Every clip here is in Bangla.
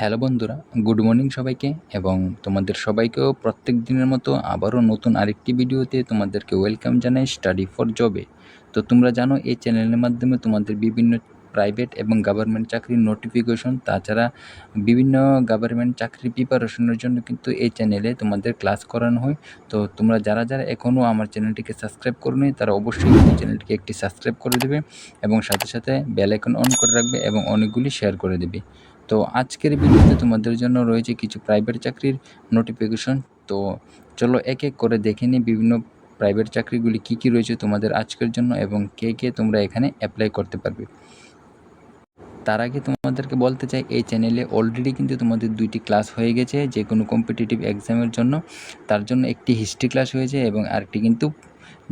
হ্যালো বন্ধুরা, গুড মর্নিং সবাইকে এবং তোমাদের সবাইকেও প্রত্যেক দিনের মতো আবারও নতুন আরেকটি ভিডিওতে তোমাদেরকে ওয়েলকাম জানাই স্টাডি ফর জবে। তো তোমরা জানো, এই চ্যানেলের মাধ্যমে তোমাদের বিভিন্ন প্রাইভেট এবং গভর্নমেন্ট চাকরির নোটিফিকেশন, তাছাড়া বিভিন্ন গভর্নমেন্ট চাকরির প্রিপারেশনের জন্য কিন্তু এই চ্যানেলে তোমাদের ক্লাস করানো হয়। তো তোমরা যারা যারা এখনও আমার চ্যানেলটিকে সাবস্ক্রাইব করোনি, তারা অবশ্যই চ্যানেলটিকে একটি সাবস্ক্রাইব করে দেবে এবং সাথে সাথে বেল আইকন অন করে রাখবে এবং অনেকগুলি শেয়ার করে দেবে। তো আজকের ভিডিওতে তোমাদের জন্য রয়েছে কিছু প্রাইভেট চাকরির নোটিফিকেশন তো চলো এক এক করে দেখে নিই বিভিন্ন প্রাইভেট চাকরিগুলি কী কী রয়েছে তোমাদের আজকের জন্য এবং কে কে তোমরা এখানে অ্যাপ্লাই করতে পারবে। তার আগে তোমাদেরকে বলতে চাই, এই চ্যানেলে অলরেডি কিন্তু তোমাদের দুইটি ক্লাস হয়ে গেছে যে কোনো কম্পিটিটিভ এক্সামের জন্য। তার জন্য একটি হিস্ট্রি ক্লাস হয়েছে এবং আরেকটি কিন্তু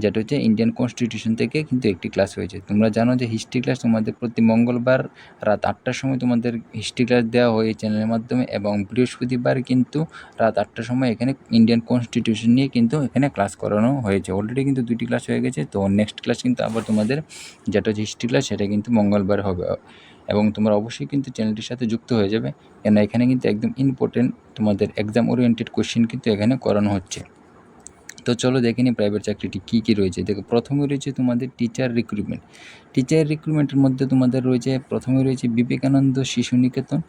যেটা হচ্ছে ইন্ডিয়ান কনস্টিটিউশন থেকে কিন্তু একটি ক্লাস হয়েছে। তোমরা জানো যে হিস্ট্রি ক্লাস তোমাদের প্রতি মঙ্গলবার রাত আটটার সময় তোমাদের হিস্ট্রি ক্লাস দেওয়া হয় এই চ্যানেলের মাধ্যমে এবং বৃহস্পতিবার কিন্তু রাত আটটার সময় এখানে ইন্ডিয়ান কনস্টিটিউশন নিয়ে কিন্তু এখানে ক্লাস করানো হয়েছে। অলরেডি কিন্তু দুটি ক্লাস হয়ে গেছে, তো নেক্সট ক্লাস কিন্তু আবার তোমাদের যেটা হচ্ছে হিস্ট্রি ক্লাস সেটা কিন্তু মঙ্গলবার হবে। এবং তোমরা অবশ্যই কিন্তু চ্যানেলটির সাথে যুক্ত হয়ে যাবে। কেন এখানে কিন্তু একদম ইম্পর্টেন্ট তোমাদের এক্সাম ওরিয়েন্টেড কোশ্চেন কিন্তু এখানে করানো হচ্ছে। তো চলো দেখে নিই প্রাইভেট চাকরিটি কী কী রয়েছে। দেখো, প্রথমে রয়েছে তোমাদের টিচার রিক্রুটমেন্ট টিচার রিক্রুটমেন্টের মধ্যে তোমাদের রয়েছে, প্রথমে রয়েছে বিবেকানন্দ শিশু নিকেতন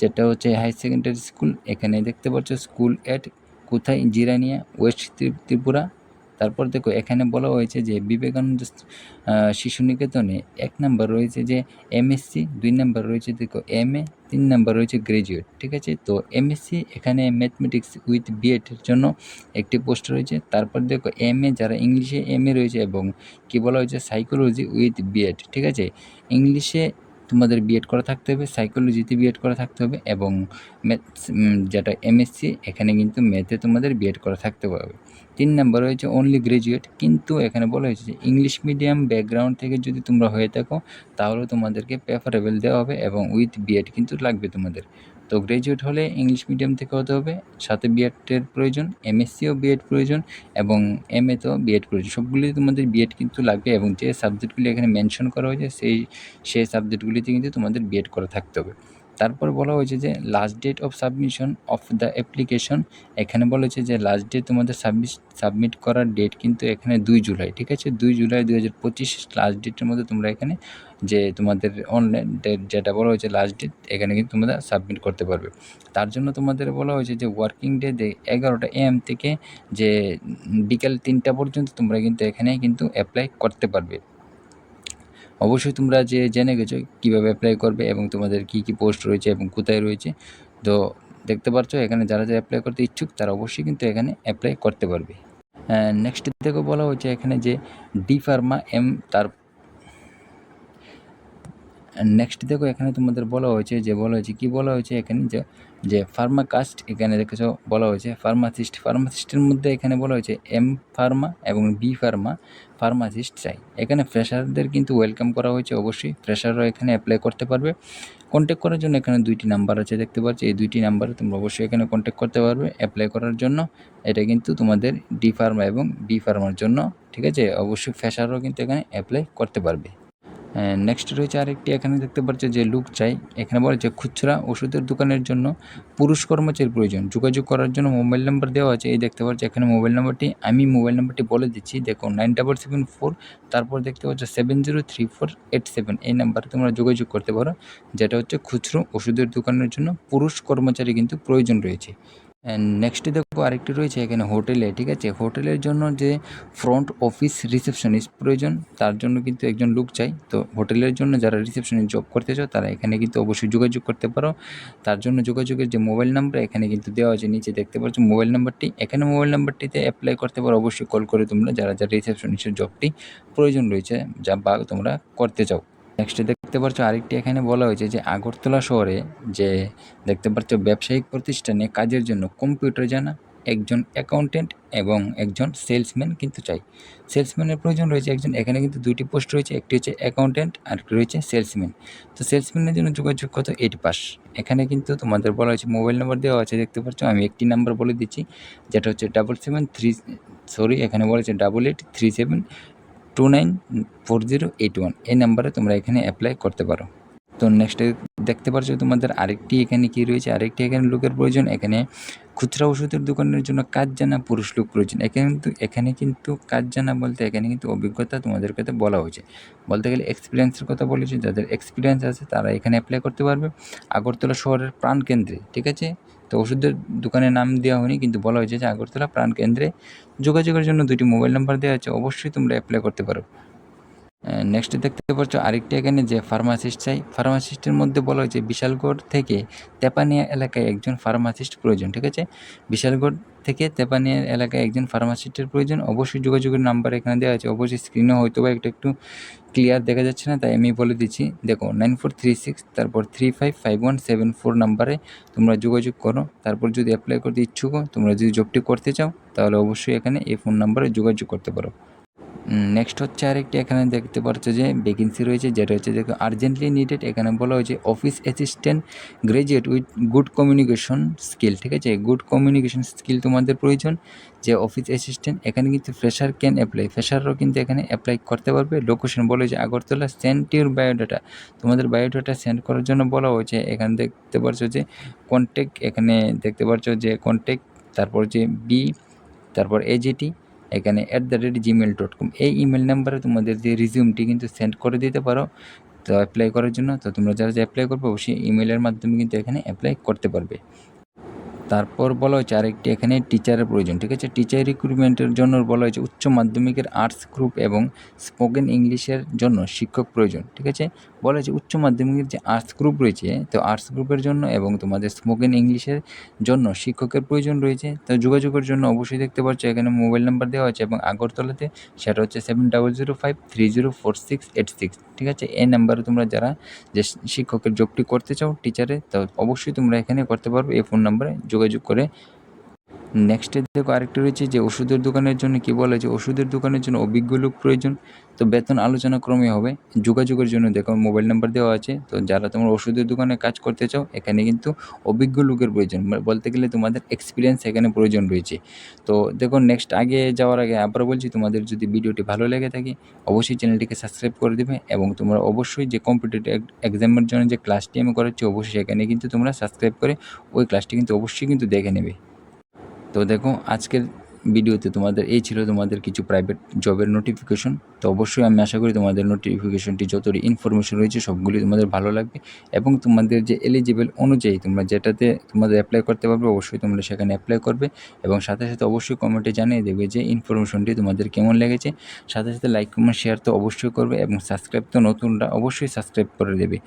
যেটা হচ্ছে হাই সেকেন্ডারি স্কুল এখানে দেখতে পাচ্ছ স্কুল অ্যাট কোথায়? জিরানিয়া ওয়েস্ট ত্রিপুরা। তারপর দেখো এখানে বলা হয়েছে যে বিবেকানন্দ শিশু নিকেতনে এক নাম্বার রয়েছে যে এমএসসি দুই নাম্বার রয়েছে দেখো এম এ তিন নাম্বার রয়েছে গ্র্যাজুয়েট ঠিক আছে? তো এমএসসি এখানে ম্যাথমেটিক্স উইথ বিএডের জন্য একটি পোস্ট রয়েছে। তারপর দেখো এম এ যারা ইংলিশে এম এ রয়েছে এবং কী বলা হয়েছে? সাইকোলজি উইথ বিএড ঠিক আছে? ইংলিশে তোমাদের বিএড করা থাকতে হবে সাইকোলজিতে বিএড করা থাকতে হবে এবং ম্যাথস যেটা এমএসসি এখানে কিন্তু ম্যাথে তোমাদের বিএড করা থাকতে হবে। তিন নাম্বার রয়েছে অনলি গ্র্যাজুয়েট কিন্তু এখানে বলা হয়েছে যে ইংলিশ মিডিয়াম ব্যাকগ্রাউন্ড থেকে যদি তোমরা হয়ে থাকো, তাহলে তোমাদেরকে প্রেফারেবল দেওয়া হবে এবং উইথ বিএড কিন্তু লাগবে তোমাদের। তো গ্র্যাজুয়েট হলে ইংলিশ মিডিয়াম থেকে হতে হবে, সাথে বিএডের প্রয়োজন এমএসসিও বিএড প্রয়োজন, এবং এম এতেও বিএড প্রয়োজন। সবগুলি তোমাদের বিএড কিন্তু লাগবে এবং যে সাবজেক্টগুলি এখানে মেনশন করা হয়েছে, সেই সেই সাবজেক্টগুলিতে কিন্তু তোমাদের বিএড করা থাকতে হবে। তারপর বলা হয়েছে যে last date of submission of the application এখানে বলা হয়েছে যে লাস্ট ডেট তোমাদের সাবমিট সাবমিট করার ডেট কিন্তু এখানে দুই জুলাই, ঠিক আছে? দুই জুলাই দু হাজার পঁচিশ লাস্ট ডেটের মধ্যে তোমরা এখানে যে, তোমাদের অনলাইন ডেট যেটা বলা হয়েছে লাস্ট ডেট এখানে কিন্তু তোমরা সাবমিট করতে পারবে। তার জন্য তোমাদের বলা হয়েছে যে ওয়ার্কিং ডে এগারোটা এম থেকে যে বিকেল তিনটা পর্যন্ত তোমরা কিন্তু এখানে কিন্তু অ্যাপ্লাই করতে পারবে। অবশ্যই তোমরা যে জেনে গেছো কীভাবে অ্যাপ্লাই করবে এবং তোমাদের কী কী পোস্ট রয়েছে এবং কোথায় রয়েছে, তো দেখতে পাচ্ছ এখানে যারা যারা অ্যাপ্লাই করতে ইচ্ছুক তারা অবশ্যই কিন্তু এখানে অ্যাপ্লাই করতে পারবে। নেক্সট দেখো বলা হয়েছে এখানে যে ডি ফার্মা এম তার নেক্সট দেখো, এখানে তোমাদের বলা হয়েছে যে, বলা হয়েছে, কী বলা হয়েছে এখানে? যে যে ফার্মাকাস্ট এখানে দেখেছ, বলা হয়েছে ফার্মাসিস্ট ফার্মাসিস্টের মধ্যে এখানে বলা হয়েছে এম ফার্মা এবং বি ফার্মা ফার্মাসিস্ট চাই। এখানে ফ্রেশারদের কিন্তু ওয়েলকাম করা হয়েছে, অবশ্যই। ফ্রেশাররাও এখানে অ্যাপ্লাই করতে পারবে। কন্ট্যাক্ট করার জন্য এখানে দুইটি নাম্বার আছে, দেখতে পাচ্ছি। এই দুইটি নাম্বারে তোমরা অবশ্যই এখানে কন্ট্যাক্ট করতে পারবে অ্যাপ্লাই করার জন্য। এটা কিন্তু তোমাদের ডি ফার্মা এবং বি ফার্মার জন্য, ঠিক আছে? অবশ্যই ফ্রেশাররাও কিন্তু এখানে অ্যাপ্লাই করতে পারবে। নেক্সট রয়েছে আরেকটি, এখানে দেখতে পাচ্ছ যে লুক চাই। এখানে বলে যে খুচরা ওষুধের দোকানের জন্য পুরুষ কর্মচারীর প্রয়োজন। যোগাযোগ করার জন্য মোবাইল নাম্বার দেওয়া আছে। এই দেখতে পাচ্ছ, এখানে মোবাইল নাম্বারটি আমি মোবাইল নাম্বারটি বলে দিচ্ছি। দেখো নাইন ডাবল সেভেন ফোর তারপর দেখতে পাচ্ছ seven zero three four eight seven এই নাম্বারে তোমরা যোগাযোগ করতে পারো। যেটা হচ্ছে, খুচরো ওষুধের দোকানের জন্য পুরুষ কর্মচারী কিন্তু প্রয়োজন রয়েছে। নেক্সট দেখো আরেকটি রয়েছে এখানে হোটেলে, ঠিক আছে? হোটেলের জন্য যে ফ্রন্ট অফিস রিসেপশনিস্ট প্রয়োজন, তার জন্য কিন্তু একজন লোক চাই। তো হোটেলের জন্য যারা রিসেপশনিস্ট জব করতে চাও, তারা এখানে কিন্তু অবশ্যই যোগাযোগ করতে পারো। তার জন্য যোগাযোগের যে মোবাইল নাম্বার এখানে কিন্তু দেওয়া আছে, নিচে দেখতে পাচ্ছ মোবাইল নাম্বারটি এখানে মোবাইল নাম্বারটিতে অ্যাপ্লাই করতে পারো, অবশ্যই কল করে তোমরা। যারা যারা রিসেপশনিস্টের জবটি প্রয়োজন রয়েছে, যা বা তোমরা করতে চাও। নেক্সট দেখতে পাচ্ছ আরেকটি এখানে বলা হয়েছে যে আগরতলা শহরে যে দেখতে পাচ্ছ ব্যবসায়িক প্রতিষ্ঠানে কাজের জন্য কম্পিউটার জানা একজন অ্যাকাউন্টেন্ট এবং একজন সেলসম্যান কিন্তু চাই। সেলসম্যানের প্রয়োজন রয়েছে একজন, এখানে কিন্তু দুইটি পোস্ট রয়েছে, একটি হচ্ছে অ্যাকাউন্টেন্ট আর একটি রয়েছে সেলসম্যান তো সেলসম্যানের জন্য যোগাযোগ কত? Eight pass. এখানে কিন্তু তোমাদের বলা হয়েছে মোবাইল নাম্বার দেওয়া আছে, দেখতে পাচ্ছ আমি একটি নাম্বার বলে দিচ্ছি, যেটা হচ্ছে ডাবল সেভেন থ্রি সরি এখানে বলেছে double eight three seven two nine four zero eight one এই নাম্বারে তোমরা এখানে অ্যাপ্লাই করতে পারো। তো নেক্সটে দেখতে পারছ তোমাদের আরেকটি এখানে কি রয়েছে? আরেকটি এখানে লোকের প্রয়োজন, এখানে খুচরা ওষুধের দোকানের জন্য কাজ জানা পুরুষ লোক প্রয়োজন। এখানে কিন্তু এখানে কিন্তু কাজ জানা বলতে, এখানে কিন্তু অভিজ্ঞতা তোমাদের কাছে বলা হয়েছে। বলতে গেলে এক্সপিরিয়েন্সের কথা বলেছে, যাদের এক্সপিরিয়েন্স আছে তারা এখানে অ্যাপ্লাই করতে পারবে। আগরতলা শহরের প্রাণকেন্দ্রে, ঠিক আছে? তো ওষুধের দোকানের নাম দেওয়া হয়নি, কিন্তু বলা হয়েছে যে আগরতলা প্রাণকেন্দ্রে যোগাযোগের জন্য দুটি মোবাইল নাম্বার দেওয়া আছে। অবশ্যই তোমরা অ্যাপ্লাই করতে পারো। নেক্সট দেখতে পাচ্ছ আরেকটি এখানে যে ফার্মাসিস্ট চাই। ফার্মাসিস্টের মধ্যে বলা হয়েছে বিশালগড় থেকে তেপানিয়া এলাকায় একজন ফার্মাসিস্ট প্রয়োজন, ঠিক আছে? বিশালগড় থেকে তেপানিয়া এলাকায় একজন ফার্মাসিস্টের প্রয়োজন। অবশ্যই যোগাযোগের নাম্বার এখানে দেওয়া আছে। অবশ্যই স্ক্রিনে হয়তো বা একটু একটু ক্লিয়ার দেখা যাচ্ছে না, তাই আমি বলে দিচ্ছি। দেখো নাইন ফোর থ্রি সিক্স তারপর three five five one seven four নাম্বারে তোমরা যোগাযোগ করো। তারপর যদি অ্যাপ্লাই করতে ইচ্ছুক তোমরা যদি জবটি করতে চাও, তাহলে অবশ্যই এখানে এই ফোন নাম্বারে যোগাযোগ করতে পারো। নেক্সট হচ্ছে আরেকটি, এখানে দেখতে পাচ্ছ যে ভ্যাকেন্সি রয়েছে, যেটা হচ্ছে দেখো আর্জেন্টলি নিডেড এখানে বলা হয়েছে office assistant graduate with good communication skill ঠিক আছে? গুড কমিউনিকেশন স্কিল তোমাদের প্রয়োজন, যে অফিস অ্যাসিস্ট্যান্ট এখানে কিন্তু ফ্রেশার ক্যান অ্যাপ্লাই ফ্রেশাররাও কিন্তু এখানে অ্যাপ্লাই করতে পারবে। লোকেশন বলে যে আগরতলা সেন্ড ইউর বায়োডাটা তোমাদের বায়োডাটা সেন্ড করার জন্য বলা হয়েছে, এখানে দেখতে পাচ্ছ যে কন্ট্যাক্ট এখানে দেখতে পাচ্ছ যে কন্ট্যাক্ট তারপর যে বি তারপর এজিটি এখানে at the rate Gmail dot com এই ইমেল নাম্বারে তোমাদের যে রিজিউমটি কিন্তু সেন্ড করে দিতে পারো, তো অ্যাপ্লাই করার জন্য। তো তোমরা যারা যে অ্যাপ্লাই করবে, অবশ্যই ইমেলের মাধ্যমে কিন্তু এখানে অ্যাপ্লাই করতে পারবে। তারপর বলা হয়েছে আরেকটি এখানে টিচারের প্রয়োজন, ঠিক আছে? টিচার রিক্রুটমেন্টের জন্য বলা হয়েছে উচ্চ মাধ্যমিকের আর্টস গ্রুপ এবং স্পোকেন ইংলিশের জন্য শিক্ষক প্রয়োজন, ঠিক আছে? বলা হয়েছে উচ্চ মাধ্যমিকের যে আর্টস গ্রুপ রয়েছে, তো আর্টস গ্রুপের জন্য এবং তোমাদের স্পোকেন ইংলিশের জন্য শিক্ষকের প্রয়োজন রয়েছে। তো যোগাযোগের জন্য অবশ্যই দেখতে পাচ্ছ, এখানে মোবাইল নাম্বার দেওয়া আছে এবং আগরতলাতে সেটা হচ্ছে seven double zero five three zero four six eight six ঠিক আছে? এই নাম্বারে তোমরা যারা যে শিক্ষকের জবটি করতে চাও টিচারে তো অবশ্যই তোমরা এখানে করতে পারবে। এই ফোন নাম্বারে যোগাযোগ করে নেক্সটে দেখো আরেকটা রয়েছে যে ওষুধের দোকানের জন্য কী বলে যে ওষুধের দোকানের জন্য অভিজ্ঞ লোক প্রয়োজন। তো বেতন আলোচনা ক্রমে হবে। যোগাযোগের জন্য দেখো মোবাইল নাম্বার দেওয়া আছে। তো যারা তোমরা ওষুধের দোকানে কাজ করতে চাও, এখানে কিন্তু অভিজ্ঞ লোকের প্রয়োজন। মানে বলতে গেলে তোমাদের এক্সপিরিয়েন্স এখানে প্রয়োজন রয়েছে। তো দেখো নেক্সট আগে যাওয়ার আগে আবার বলছি, তোমাদের যদি ভিডিওটি ভালো লেগে থাকে, অবশ্যই চ্যানেলটিকে সাবস্ক্রাইব করে দেবে এবং তোমরা অবশ্যই যে কম্পিটিটিভ এক্সামের জন্য যে ক্লাসটি আমি করাচ্ছি, অবশ্যই সেখানে কিন্তু তোমরা সাবস্ক্রাইব করে ওই ক্লাসটি কিন্তু অবশ্যই কিন্তু দেখে নেবে। তো দেখো, আজকের ভিডিওতে তোমাদের, এই ছিল তোমাদের কিছু প্রাইভেট জবের নোটিফিকেশন তো অবশ্যই আমি আশা করি তোমাদের নোটিফিকেশনটি যতটি ইনফরমেশন রয়েছে, সবগুলি তোমাদের ভালো লাগবে। এবং তোমাদের যে এলিজিবল অনুযায়ী তোমরা যেটাতে তোমাদের অ্যাপ্লাই করতে পারবে, অবশ্যই তোমরা সেখানে অ্যাপ্লাই করবে। এবং সাথে সাথে অবশ্যই কমেন্টে জানিয়ে দেবে যে ইনফরমেশনটি তোমাদের কেমন লেগেছে। সাথে সাথে লাইক কমেন্ট শেয়ার তো অবশ্যই করবে এবং সাবস্ক্রাইব তো নতুনরা অবশ্যই সাবস্ক্রাইব করে দেবে।